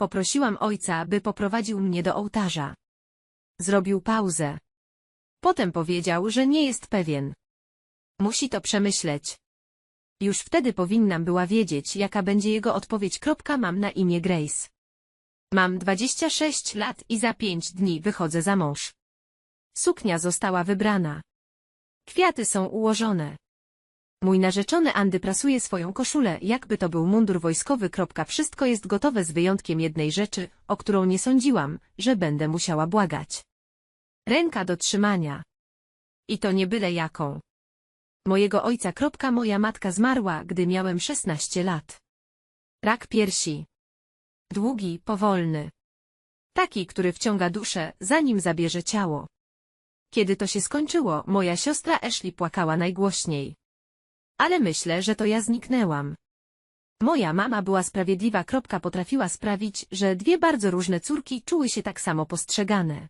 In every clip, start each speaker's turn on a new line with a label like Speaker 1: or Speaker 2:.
Speaker 1: Poprosiłam ojca, by poprowadził mnie do ołtarza. Zrobił pauzę. Potem powiedział, że nie jest pewien. Musi to przemyśleć. Już wtedy powinnam była wiedzieć, jaka będzie jego odpowiedź. Mam na imię Grace. Mam 26 lat i za pięć dni wychodzę za mąż. Suknia została wybrana. Kwiaty są ułożone. Mój narzeczony Andy prasuje swoją koszulę, jakby to był mundur wojskowy. Wszystko jest gotowe z wyjątkiem jednej rzeczy, o którą nie sądziłam, że będę musiała błagać. Ręka do trzymania. I to nie byle jaką. Mojego ojca. Moja matka zmarła, gdy miałem 16 lat. Rak piersi. Długi, powolny. Taki, który wciąga duszę, zanim zabierze ciało. Kiedy to się skończyło, moja siostra Ashley płakała najgłośniej. Ale myślę, że to ja zniknęłam. Moja mama była sprawiedliwa. Potrafiła sprawić, że dwie bardzo różne córki czuły się tak samo postrzegane.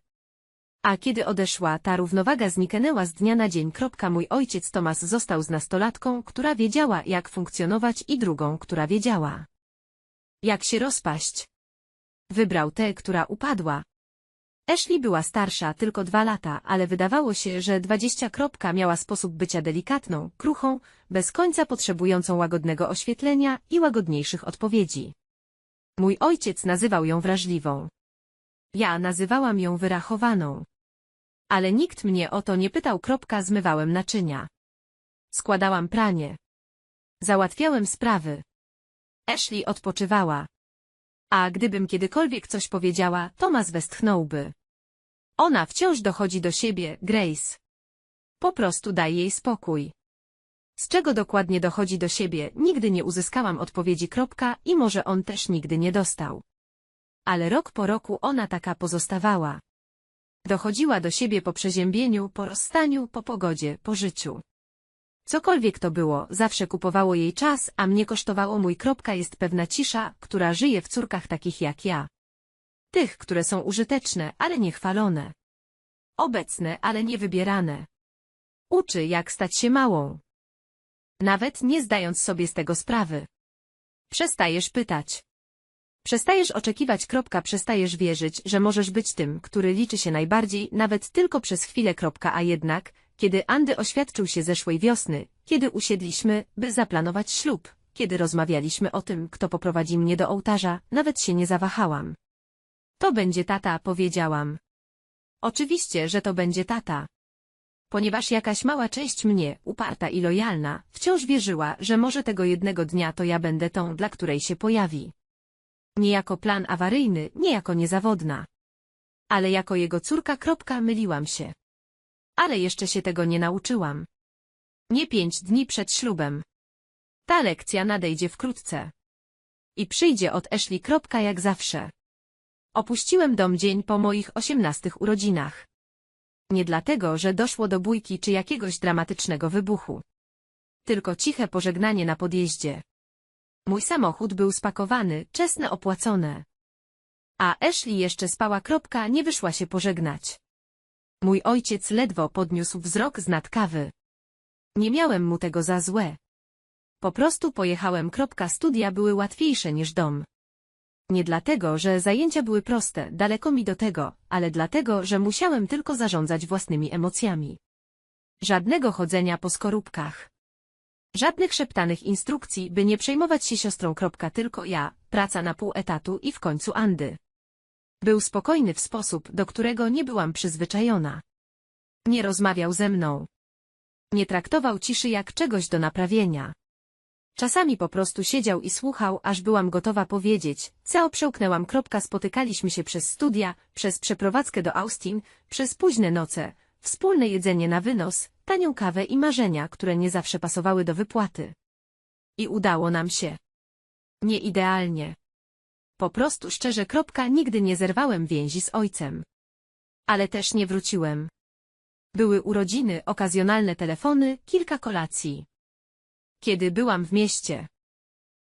Speaker 1: A kiedy odeszła, ta równowaga zniknęła z dnia na dzień. Mój ojciec Tomas został z nastolatką, która wiedziała, jak funkcjonować i drugą, która wiedziała, jak się rozpaść. Wybrał tę, która upadła. Ashley była starsza tylko dwa lata, ale wydawało się, że dwadzieścia kropka miała sposób bycia delikatną, kruchą, bez końca potrzebującą łagodnego oświetlenia i łagodniejszych odpowiedzi. Mój ojciec nazywał ją wrażliwą. Ja nazywałam ją wyrachowaną. Ale nikt mnie o to nie pytał. Kropka, zmywałem naczynia. Składałam pranie. Załatwiałem sprawy. Ashley odpoczywała. A gdybym kiedykolwiek coś powiedziała, Tomas westchnąłby. Ona wciąż dochodzi do siebie, Grace. Po prostu daj jej spokój. Z czego dokładnie dochodzi do siebie, nigdy nie uzyskałam odpowiedzi. Kropka, I może on też nigdy nie dostał. Ale rok po roku ona taka pozostawała. Dochodziła do siebie po przeziębieniu, po rozstaniu, po pogodzie, po życiu. Cokolwiek to było, zawsze kupowało jej czas, a mnie kosztowało mój. Kropka jest pewna cisza, która żyje w córkach takich jak ja. Tych, które są użyteczne, ale niechwalone. Obecne, ale niewybierane. Uczy, jak stać się małą. Nawet nie zdając sobie z tego sprawy. Przestajesz pytać. Przestajesz oczekiwać. Kropka, przestajesz wierzyć, że możesz być tym, który liczy się najbardziej, nawet tylko przez chwilę. Kropka, a jednak, kiedy Andy oświadczył się zeszłej wiosny, kiedy usiedliśmy, by zaplanować ślub, kiedy rozmawialiśmy o tym, kto poprowadzi mnie do ołtarza, nawet się nie zawahałam. To będzie tata, powiedziałam. Oczywiście, że to będzie tata. Ponieważ jakaś mała część mnie, uparta i lojalna, wciąż wierzyła, że może tego jednego dnia to ja będę tą, dla której się pojawi. Nie jako plan awaryjny, nie jako niezawodna. Ale jako jego córka. Kropka, myliłam się. Ale jeszcze się tego nie nauczyłam. Nie pięć dni przed ślubem. Ta lekcja nadejdzie wkrótce. I przyjdzie od Ashley. Kropka, jak zawsze. Opuściłem dom dzień po moich osiemnastych urodzinach. Nie dlatego, że doszło do bójki czy jakiegoś dramatycznego wybuchu. Tylko ciche pożegnanie na podjeździe. Mój samochód był spakowany, czesne opłacone. A Ashley jeszcze spała. Kropka, nie wyszła się pożegnać. Mój ojciec ledwo podniósł wzrok z nad kawy. Nie miałem mu tego za złe. Po prostu pojechałem. Kropka, studia były łatwiejsze niż dom. Nie dlatego, że zajęcia były proste, daleko mi do tego, ale dlatego, że musiałem tylko zarządzać własnymi emocjami. Żadnego chodzenia po skorupkach. Żadnych szeptanych instrukcji, by nie przejmować się siostrą. Tylko ja, praca na pół etatu i w końcu Andy. Był spokojny w sposób, do którego nie byłam przyzwyczajona. Nie rozmawiał ze mną. Nie traktował ciszy jak czegoś do naprawienia. Czasami po prostu siedział i słuchał, aż byłam gotowa powiedzieć, co przełknęłam. Spotykaliśmy się przez studia, przez przeprowadzkę do Austin, przez późne noce, wspólne jedzenie na wynos, tanią kawę i marzenia, które nie zawsze pasowały do wypłaty. I udało nam się. Nie idealnie. Po prostu szczerze. Nigdy nie zerwałem więzi z ojcem. Ale też nie wróciłem. Były urodziny, okazjonalne telefony, kilka kolacji. Kiedy byłam w mieście.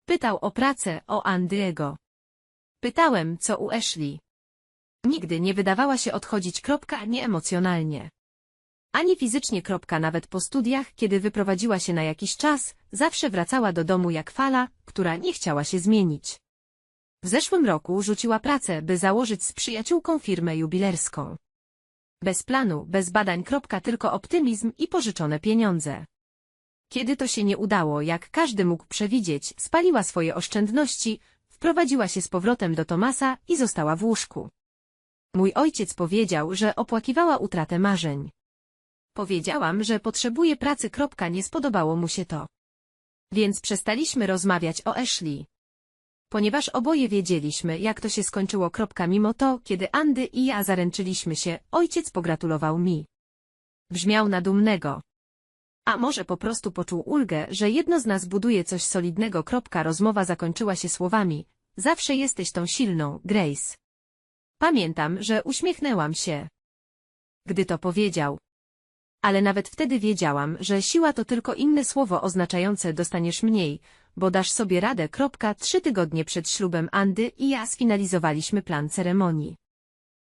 Speaker 1: Pytał o pracę, o Andyego. Pytałem, co u Ashley. Nigdy nie wydawała się odchodzić. Kropka, nieemocjonalnie. Ani fizycznie. Kropka, nawet po studiach, kiedy wyprowadziła się na jakiś czas, zawsze wracała do domu jak fala, która nie chciała się zmienić. W zeszłym roku rzuciła pracę, by założyć z przyjaciółką firmę jubilerską. Bez planu, bez badań, kropka, tylko optymizm i pożyczone pieniądze. Kiedy to się nie udało, jak każdy mógł przewidzieć, spaliła swoje oszczędności, wprowadziła się z powrotem do Tomasa i została w łóżku. Mój ojciec powiedział, że opłakiwała utratę marzeń. Powiedziałam, że potrzebuje pracy. Nie spodobało mu się to. Więc przestaliśmy rozmawiać o Ashley. Ponieważ oboje wiedzieliśmy, jak to się skończyło. Mimo to, kiedy Andy i ja zaręczyliśmy się, ojciec pogratulował mi. Brzmiał na dumnego. A może po prostu poczuł ulgę, że jedno z nas buduje coś solidnego. Rozmowa zakończyła się słowami. Zawsze jesteś tą silną, Grace. Pamiętam, że uśmiechnęłam się. Gdy to powiedział. Ale nawet wtedy wiedziałam, że siła to tylko inne słowo oznaczające dostaniesz mniej, bo dasz sobie radę. Trzy tygodnie przed ślubem Andy i ja sfinalizowaliśmy plan ceremonii.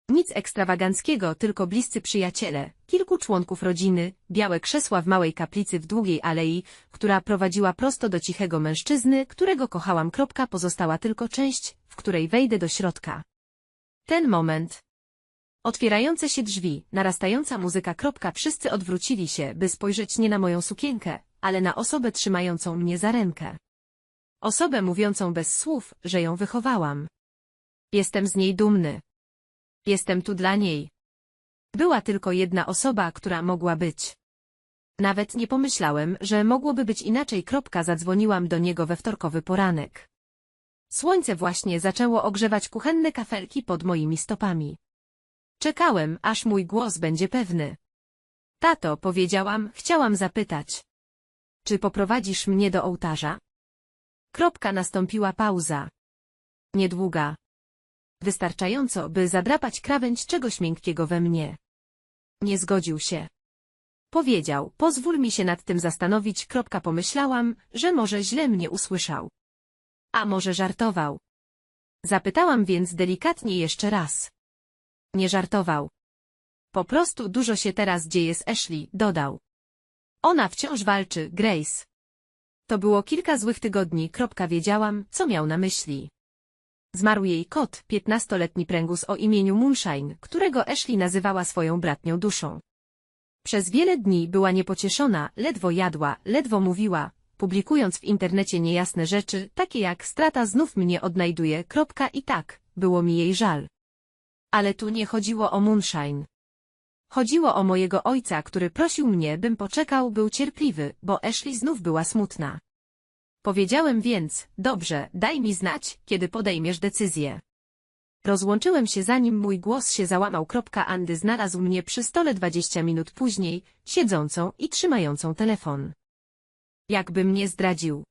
Speaker 1: Nic ekstrawaganckiego, tylko bliscy przyjaciele, kilku członków rodziny, białe krzesła w małej kaplicy w długiej alei, która prowadziła prosto do cichego mężczyzny, którego kochałam. Kropka, pozostała tylko część, w której wejdę do środka. Ten moment. Otwierające się drzwi, narastająca muzyka. Kropka, wszyscy odwrócili się, by spojrzeć nie na moją sukienkę, ale na osobę trzymającą mnie za rękę. Osobę mówiącą bez słów, że ją wychowałam. Jestem z niej dumny. Jestem tu dla niej. Była tylko jedna osoba, która mogła być. Nawet nie pomyślałem, że mogłoby być inaczej. Kropka, zadzwoniłam do niego we wtorkowy poranek. Słońce właśnie zaczęło ogrzewać kuchenne kafelki pod moimi stopami. Czekałem, aż mój głos będzie pewny. Tato, powiedziałam, chciałam zapytać. Czy poprowadzisz mnie do ołtarza? Kropka nastąpiła pauza. Niedługa. Wystarczająco, by zadrapać krawędź czegoś miękkiego we mnie. Nie zgodził się. Powiedział, pozwól mi się nad tym zastanowić. Kropka pomyślałam, że może źle mnie usłyszał. A może żartował? Zapytałam więc delikatnie jeszcze raz. Nie żartował. Po prostu dużo się teraz dzieje z Ashley, dodał. Ona wciąż walczy, Grace. To było kilka złych tygodni. Kropka wiedziałam, co miał na myśli. Zmarł jej kot, piętnastoletni pręgus o imieniu Moonshine, którego Ashley nazywała swoją bratnią duszą. Przez wiele dni była niepocieszona, ledwo jadła, ledwo mówiła, publikując w internecie niejasne rzeczy, takie jak strata znów mnie odnajduje, kropka i tak, było mi jej żal. Ale tu nie chodziło o Moonshine. Chodziło o mojego ojca, który prosił mnie, bym poczekał, był cierpliwy, bo Ashley znów była smutna. Powiedziałem więc, dobrze, daj mi znać, kiedy podejmiesz decyzję. Rozłączyłem się zanim mój głos się załamał. Andy znalazł mnie przy stole dwadzieścia minut później, siedzącą i trzymającą telefon. Jakby mnie zdradził.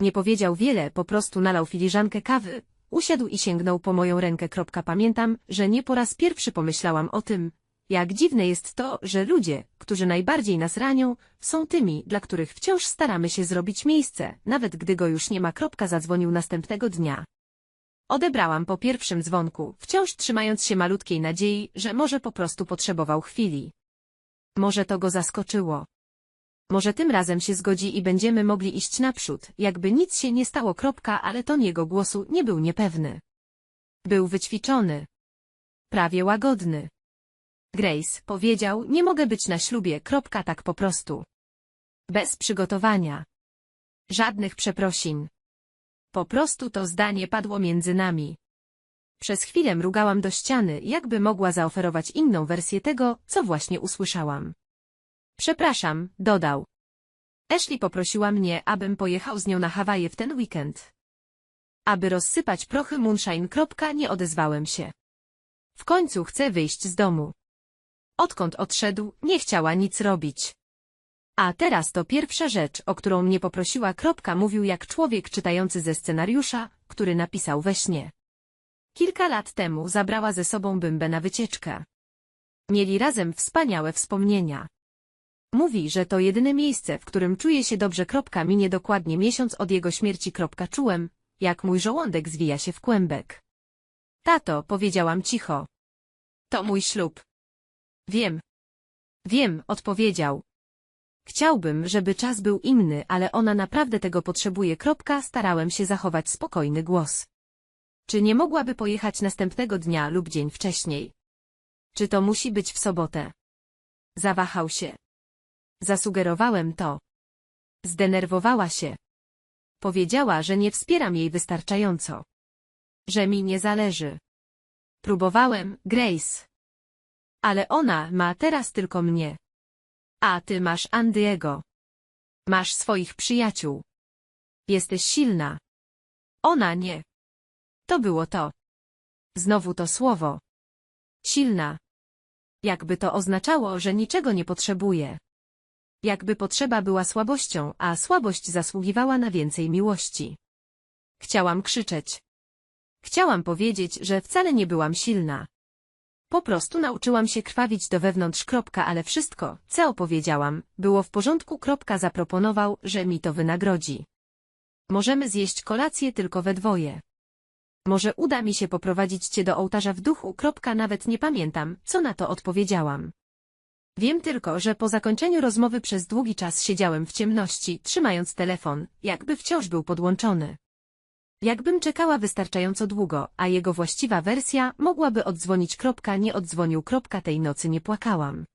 Speaker 1: Nie powiedział wiele, po prostu nalał filiżankę kawy, usiadł i sięgnął po moją rękę. Pamiętam, że nie po raz pierwszy pomyślałam o tym, jak dziwne jest to, że ludzie, którzy najbardziej nas ranią, są tymi, dla których wciąż staramy się zrobić miejsce, nawet gdy go już nie ma. Kropka zadzwonił następnego dnia. Odebrałam po pierwszym dzwonku, wciąż trzymając się malutkiej nadziei, że może po prostu potrzebował chwili. Może to go zaskoczyło. Może tym razem się zgodzi i będziemy mogli iść naprzód, jakby nic się nie stało. Kropka, ale ton jego głosu nie był niepewny. Był wyćwiczony. Prawie łagodny. Grace powiedział, nie mogę być na ślubie. Kropka, tak po prostu. Bez przygotowania. Żadnych przeprosin. Po prostu to zdanie padło między nami. Przez chwilę mrugałam do ściany, jakby mogła zaoferować inną wersję tego, co właśnie usłyszałam. Przepraszam, dodał. Ashley poprosiła mnie, abym pojechał z nią na Hawaje w ten weekend. Aby rozsypać prochy moonshine. Nie odezwałem się. W końcu chcę wyjść z domu. Odkąd odszedł, nie chciała nic robić. A teraz to pierwsza rzecz, o którą mnie poprosiła. Kropka mówił jak człowiek czytający ze scenariusza, który napisał we śnie. Kilka lat temu zabrała ze sobą Bymbę na wycieczkę. Mieli razem wspaniałe wspomnienia. Mówi, że to jedyne miejsce, w którym czuje się dobrze. Kropka minie dokładnie miesiąc od jego śmierci. Kropka czułem, jak mój żołądek zwija się w kłębek. Tato, powiedziałam cicho. To mój ślub. Wiem. Wiem, odpowiedział. Chciałbym, żeby czas był inny, ale ona naprawdę tego potrzebuje. Kropka, starałem się zachować spokojny głos. Czy nie mogłaby pojechać następnego dnia lub dzień wcześniej? Czy to musi być w sobotę? Zawahał się. Zasugerowałem to. Zdenerwowała się. Powiedziała, że nie wspieram jej wystarczająco. Że mi nie zależy. Próbowałem, Grace. Ale ona ma teraz tylko mnie. A ty masz Andyego. Masz swoich przyjaciół. Jesteś silna. Ona nie. To było to. Znowu to słowo. Silna. Jakby to oznaczało, że niczego nie potrzebuje. Jakby potrzeba była słabością, a słabość zasługiwała na więcej miłości. Chciałam krzyczeć. Chciałam powiedzieć, że wcale nie byłam silna. Po prostu nauczyłam się krwawić do wewnątrz kropka, ale wszystko, co opowiedziałam, było w porządku kropka zaproponował, że mi to wynagrodzi. Możemy zjeść kolację tylko we dwoje. Może uda mi się poprowadzić cię do ołtarza w duchu kropka nawet nie pamiętam, co na to odpowiedziałam. Wiem tylko, że po zakończeniu rozmowy przez długi czas siedziałem w ciemności, trzymając telefon, jakby wciąż był podłączony. Jakbym czekała wystarczająco długo, a jego właściwa wersja mogłaby oddzwonić kropka nie oddzwonił kropka tej nocy nie płakałam.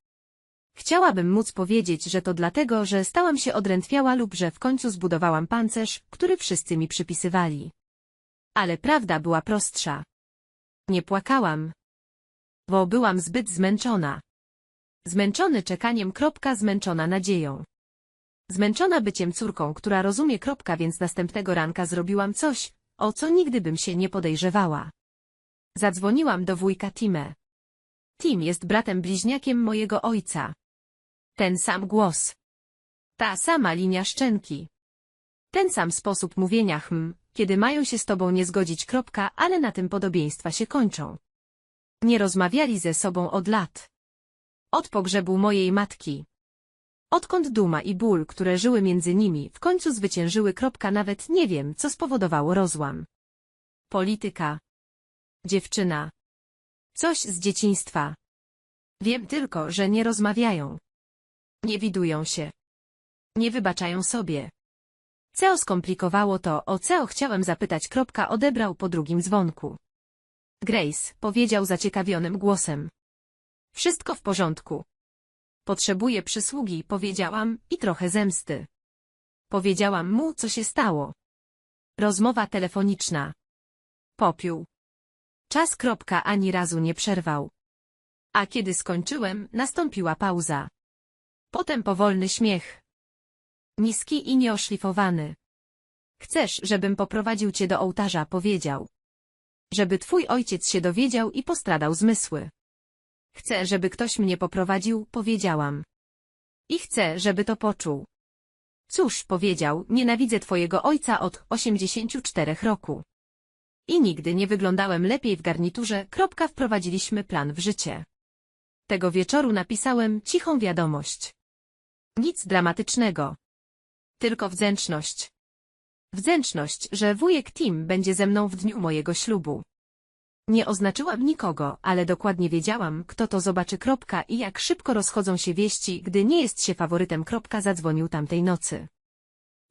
Speaker 1: Chciałabym móc powiedzieć, że to dlatego, że stałam się odrętwiała lub że w końcu zbudowałam pancerz, który wszyscy mi przypisywali. Ale prawda była prostsza. Nie płakałam. Bo byłam zbyt zmęczona. Zmęczony czekaniem kropka zmęczona nadzieją. Zmęczona byciem córką, która rozumie kropka, więc następnego ranka zrobiłam coś, o co nigdy bym się nie podejrzewała. Zadzwoniłam do wujka Time. Tim jest bratem bliźniakiem mojego ojca. Ten sam głos. Ta sama linia szczęki. Ten sam sposób mówienia hm, kiedy mają się z tobą nie zgodzić kropka, ale na tym podobieństwa się kończą. Nie rozmawiali ze sobą od lat. Od pogrzebu mojej matki. Odkąd duma i ból, które żyły między nimi, w końcu zwyciężyły kropka nawet nie wiem, co spowodowało rozłam. Polityka. Dziewczyna. Coś z dzieciństwa. Wiem tylko, że nie rozmawiają. Nie widują się. Nie wybaczają sobie. CEO skomplikowało to, o CEO chciałem zapytać. Kropka odebrał po drugim dzwonku. Grace, powiedział zaciekawionym głosem. Wszystko w porządku. Potrzebuję przysługi, powiedziałam, i trochę zemsty. Powiedziałam mu, co się stało. Rozmowa telefoniczna. Popiół. Czas kropka ani razu nie przerwał. A kiedy skończyłem, nastąpiła pauza. Potem powolny śmiech. Niski i nieoszlifowany. Chcesz, żebym poprowadził cię do ołtarza, powiedział. Żeby twój ojciec się dowiedział i postradał zmysły. Chcę, żeby ktoś mnie poprowadził, powiedziałam. I chcę, żeby to poczuł. Cóż, powiedział, nienawidzę twojego ojca od 84 roku. I nigdy nie wyglądałem lepiej w garniturze, kropka wprowadziliśmy plan w życie. Tego wieczoru napisałem cichą wiadomość. Nic dramatycznego. Tylko wdzięczność. Wdzięczność, że wujek Tim będzie ze mną w dniu mojego ślubu. Nie oznaczyłam nikogo, ale dokładnie wiedziałam, kto to zobaczy kropka i jak szybko rozchodzą się wieści, gdy nie jest się faworytem kropka zadzwonił tamtej nocy.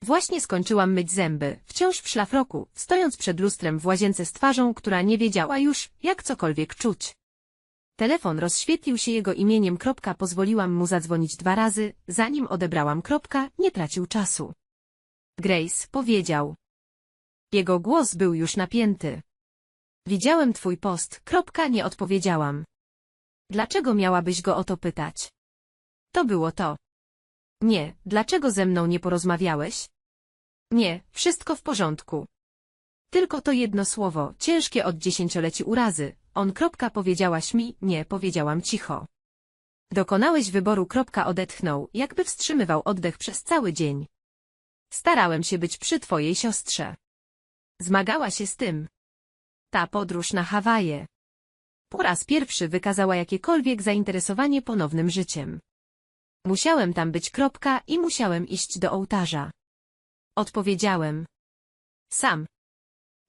Speaker 1: Właśnie skończyłam myć zęby, wciąż w szlafroku, stojąc przed lustrem w łazience z twarzą, która nie wiedziała już, jak cokolwiek czuć. Telefon rozświetlił się jego imieniem. Kropka, pozwoliłam mu zadzwonić dwa razy, zanim odebrałam. Kropka, nie tracił czasu. Grace powiedział. Jego głos był już napięty. Widziałem twój post. Kropka, nie odpowiedziałam. Dlaczego miałabyś go o to pytać? To było to. Nie, dlaczego ze mną nie porozmawiałeś? Nie, wszystko w porządku. Tylko to jedno słowo, ciężkie od dziesięcioleci urazy, on kropka powiedziałaś mi, nie powiedziałam cicho. Dokonałeś wyboru kropka odetchnął, jakby wstrzymywał oddech przez cały dzień. Starałem się być przy twojej siostrze. Zmagała się z tym. Ta podróż na Hawaje. Po raz pierwszy wykazała jakiekolwiek zainteresowanie ponownym życiem. Musiałem tam być kropka i musiałem iść do ołtarza. Odpowiedziałem. Sam.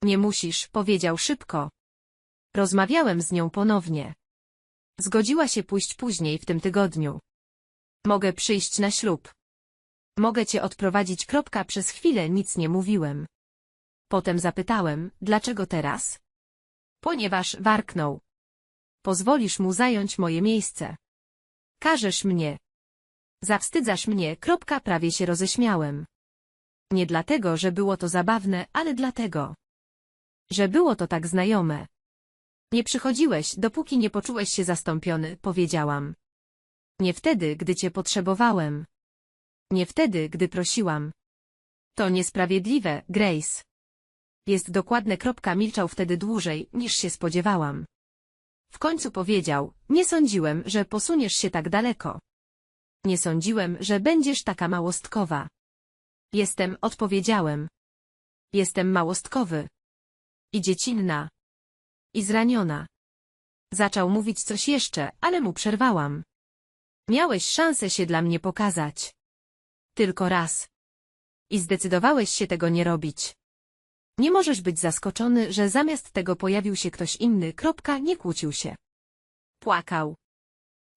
Speaker 1: Nie musisz, powiedział szybko. Rozmawiałem z nią ponownie. Zgodziła się pójść później w tym tygodniu. Mogę przyjść na ślub. Mogę cię odprowadzić. Kropka przez chwilę nic nie mówiłem. Potem zapytałem, dlaczego teraz? Ponieważ warknął. Pozwolisz mu zająć moje miejsce. Każesz mnie. Zawstydzasz mnie, kropka, prawie się roześmiałem. Nie dlatego, że było to zabawne, ale dlatego, że było to tak znajome. Nie przychodziłeś, dopóki nie poczułeś się zastąpiony, powiedziałam. Nie wtedy, gdy cię potrzebowałem. Nie wtedy, gdy prosiłam. To niesprawiedliwe, Grace. Jest dokładne. Milczał wtedy dłużej, niż się spodziewałam. W końcu powiedział, nie sądziłem, że posuniesz się tak daleko. Nie sądziłem, że będziesz taka małostkowa. Jestem, odpowiedziałem. Jestem małostkowy. I dziecinna. I zraniona. Zaczął mówić coś jeszcze, ale mu przerwałam. Miałeś szansę się dla mnie pokazać. Tylko raz. I zdecydowałeś się tego nie robić. Nie możesz być zaskoczony, że zamiast tego pojawił się ktoś inny. Kropka, nie kłócił się. Płakał.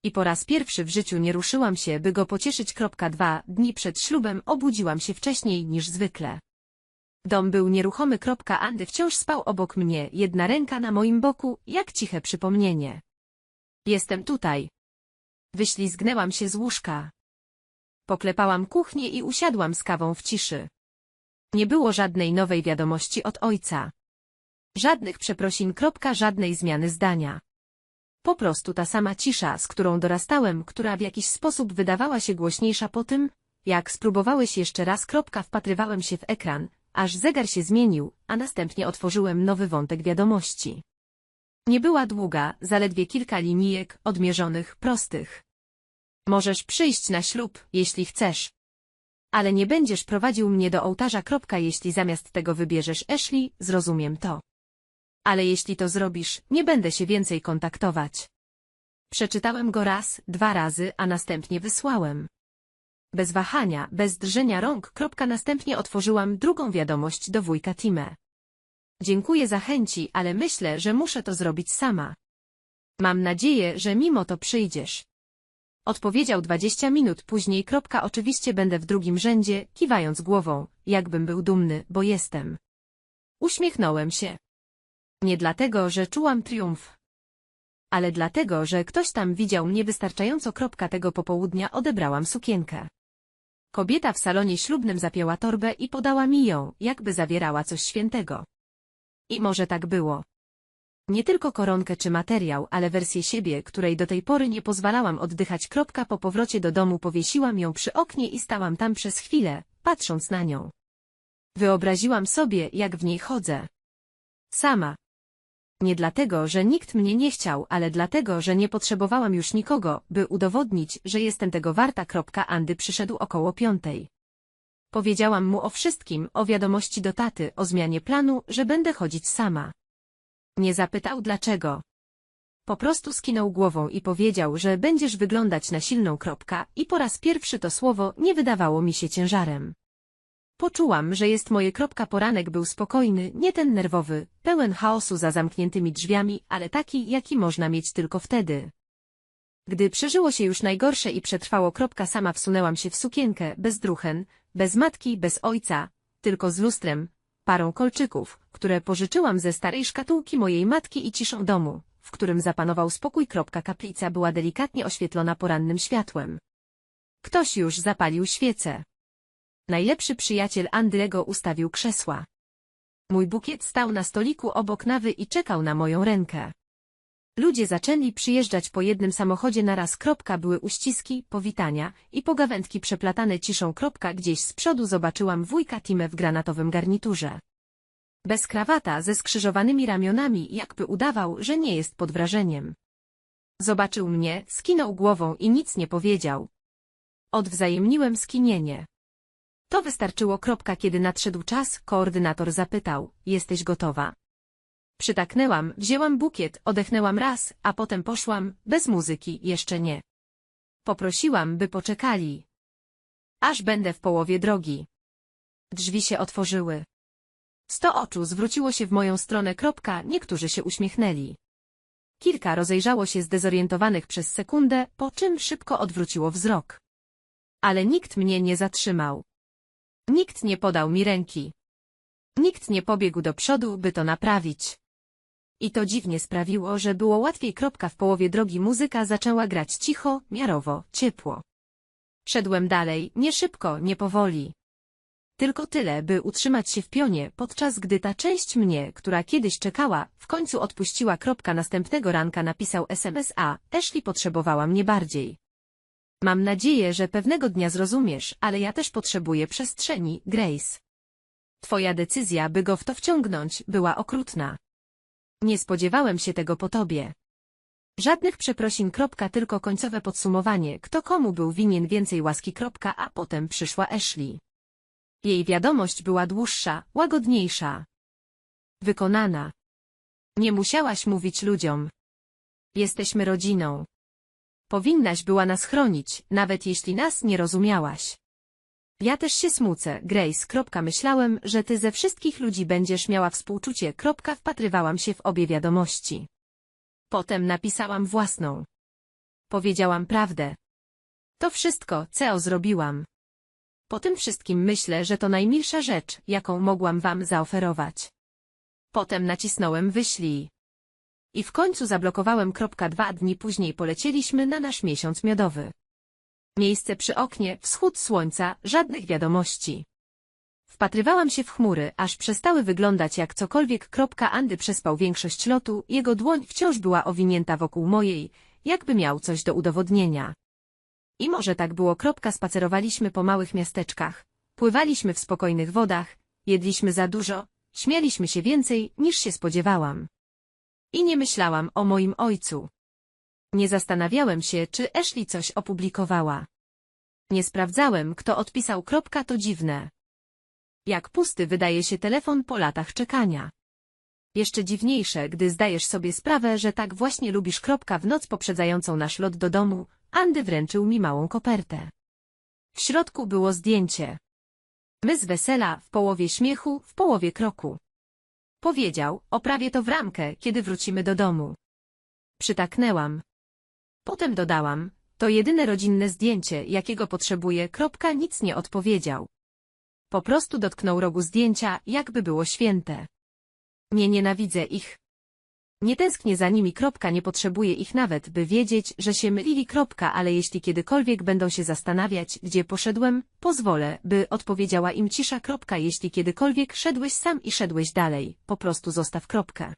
Speaker 1: I po raz pierwszy w życiu nie ruszyłam się, by go pocieszyć. Kropka dwa dni przed ślubem obudziłam się wcześniej niż zwykle. Dom był nieruchomy. Kropka Andy wciąż spał obok mnie, jedna ręka na moim boku, jak ciche przypomnienie. Jestem tutaj. Wyślizgnęłam się z łóżka. Poklepałam kuchnię i usiadłam z kawą w ciszy. Nie było żadnej nowej wiadomości od ojca. Żadnych przeprosin. Żadnej zmiany zdania. Po prostu ta sama cisza, z którą dorastałem, która w jakiś sposób wydawała się głośniejsza po tym, jak spróbowałeś jeszcze raz. Wpatrywałem się w ekran, aż zegar się zmienił, a następnie otworzyłem nowy wątek wiadomości. Nie była długa, zaledwie kilka linijek, odmierzonych, prostych. Możesz przyjść na ślub, jeśli chcesz. Ale nie będziesz prowadził mnie do ołtarza. Jeśli zamiast tego wybierzesz Ashley, zrozumiem to. Ale jeśli to zrobisz, nie będę się więcej kontaktować. Przeczytałem go raz, dwa razy, a następnie wysłałem. Bez wahania, bez drżenia rąk, następnie otworzyłam drugą wiadomość do wujka Time. Dziękuję za chęci, ale myślę, że muszę to zrobić sama. Mam nadzieję, że mimo to przyjdziesz. Odpowiedział dwadzieścia minut później. Kropka, oczywiście będę w drugim rzędzie, kiwając głową, jakbym był dumny, bo jestem. Uśmiechnąłem się. Nie dlatego, że czułam triumf. Ale dlatego, że ktoś tam widział mnie wystarczająco. Kropka tego popołudnia odebrałam sukienkę. Kobieta w salonie ślubnym zapięła torbę i podała mi ją, jakby zawierała coś świętego. I może tak było. Nie tylko koronkę czy materiał, ale wersję siebie, której do tej pory nie pozwalałam oddychać. Kropka po powrocie do domu powiesiłam ją przy oknie i stałam tam przez chwilę, patrząc na nią. Wyobraziłam sobie, jak w niej chodzę. Sama. Nie dlatego, że nikt mnie nie chciał, ale dlatego, że nie potrzebowałam już nikogo, by udowodnić, że jestem tego warta. Kropka Andy przyszedł około piątej. Powiedziałam mu o wszystkim, o wiadomości do taty, o zmianie planu, że będę chodzić sama. Nie zapytał dlaczego. Po prostu skinął głową i powiedział, że będziesz wyglądać na silną kropka i po raz pierwszy to słowo nie wydawało mi się ciężarem. Poczułam, że jest moje kropka poranek był spokojny, nie ten nerwowy, pełen chaosu za zamkniętymi drzwiami, ale taki, jaki można mieć tylko wtedy. Gdy przeżyło się już najgorsze i przetrwało kropka sama wsunęłam się w sukienkę, bez druchen, bez matki, bez ojca, tylko z lustrem, parą kolczyków, które pożyczyłam ze starej szkatułki mojej matki i ciszą domu, w którym zapanował spokój. Kaplica była delikatnie oświetlona porannym światłem. Ktoś już zapalił świecę. Najlepszy przyjaciel Andrego ustawił krzesła. Mój bukiet stał na stoliku obok nawy i czekał na moją rękę. Ludzie zaczęli przyjeżdżać po jednym samochodzie naraz. Kropka były uściski, powitania i pogawędki przeplatane ciszą. Gdzieś z przodu zobaczyłam wujka Timę w granatowym garniturze. Bez krawata, ze skrzyżowanymi ramionami, jakby udawał, że nie jest pod wrażeniem. Zobaczył mnie, skinął głową i nic nie powiedział. Odwzajemniłem skinienie. To wystarczyło. Kiedy nadszedł czas, koordynator zapytał, jesteś gotowa? Przytaknęłam, wzięłam bukiet, odechnęłam raz, a potem poszłam, bez muzyki, jeszcze nie. Poprosiłam, by poczekali. Aż będę w połowie drogi. Drzwi się otworzyły. Sto oczu zwróciło się w moją stronę. Kropka, niektórzy się uśmiechnęli. Kilka rozejrzało się zdezorientowanych przez sekundę, po czym szybko odwróciło wzrok. Ale nikt mnie nie zatrzymał. Nikt nie podał mi ręki. Nikt nie pobiegł do przodu, by to naprawić. I to dziwnie sprawiło, że było łatwiej. Kropka w połowie drogi muzyka zaczęła grać cicho, miarowo, ciepło. Szedłem dalej, nie szybko, nie powoli. Tylko tyle, by utrzymać się w pionie, podczas gdy ta część mnie, która kiedyś czekała, w końcu odpuściła. Następnego ranka napisał SMS A, Ashley potrzebowała mnie bardziej. Mam nadzieję, że pewnego dnia zrozumiesz, ale ja też potrzebuję przestrzeni, Grace. Twoja decyzja, by go w to wciągnąć, była okrutna. Nie spodziewałem się tego po tobie. Żadnych przeprosin. Kropka, tylko końcowe podsumowanie, kto komu był winien więcej łaski. Kropka, a potem przyszła Ashley. Jej wiadomość była dłuższa, łagodniejsza. Wykonana. Nie musiałaś mówić ludziom. Jesteśmy rodziną. Powinnaś była nas chronić, nawet jeśli nas nie rozumiałaś. Ja też się smucę, Grace. Myślałem, że ty ze wszystkich ludzi będziesz miała współczucie. Wpatrywałam się w obie wiadomości. Potem napisałam własną. Powiedziałam prawdę. To wszystko, co zrobiłam. Po tym wszystkim myślę, że to najmilsza rzecz, jaką mogłam wam zaoferować. Potem nacisnąłem wyślij. I w końcu zablokowałem. Dwa dni później polecieliśmy na nasz miesiąc miodowy. Miejsce przy oknie, wschód słońca, żadnych wiadomości. Wpatrywałam się w chmury, aż przestały wyglądać jak cokolwiek. Andy przespał większość lotu, jego dłoń wciąż była owinięta wokół mojej, jakby miał coś do udowodnienia. I może tak było. Spacerowaliśmy po małych miasteczkach, pływaliśmy w spokojnych wodach, jedliśmy za dużo, śmialiśmy się więcej, niż się spodziewałam. I nie myślałam o moim ojcu. Nie zastanawiałem się, czy Ashley coś opublikowała. Nie sprawdzałem, kto odpisał. Kropka, to dziwne. Jak pusty wydaje się telefon po latach czekania. Jeszcze dziwniejsze, gdy zdajesz sobie sprawę, że tak właśnie lubisz. Kropka w noc poprzedzającą nasz lot do domu, Andy wręczył mi małą kopertę. W środku było zdjęcie. My z wesela, w połowie śmiechu, w połowie kroku. Powiedział, oprawię to w ramkę, kiedy wrócimy do domu. Przytaknęłam. Potem dodałam, to jedyne rodzinne zdjęcie, jakiego potrzebuję. Kropka nic nie odpowiedział. Po prostu dotknął rogu zdjęcia, jakby było święte. Nie nienawidzę ich. Nie tęsknię za nimi. Kropka, nie potrzebuję ich nawet, by wiedzieć, że się mylili. Kropka, ale jeśli kiedykolwiek będą się zastanawiać, gdzie poszedłem, pozwolę, by odpowiedziała im cisza. Kropka, jeśli kiedykolwiek szedłeś sam i szedłeś dalej, po prostu zostaw kropkę.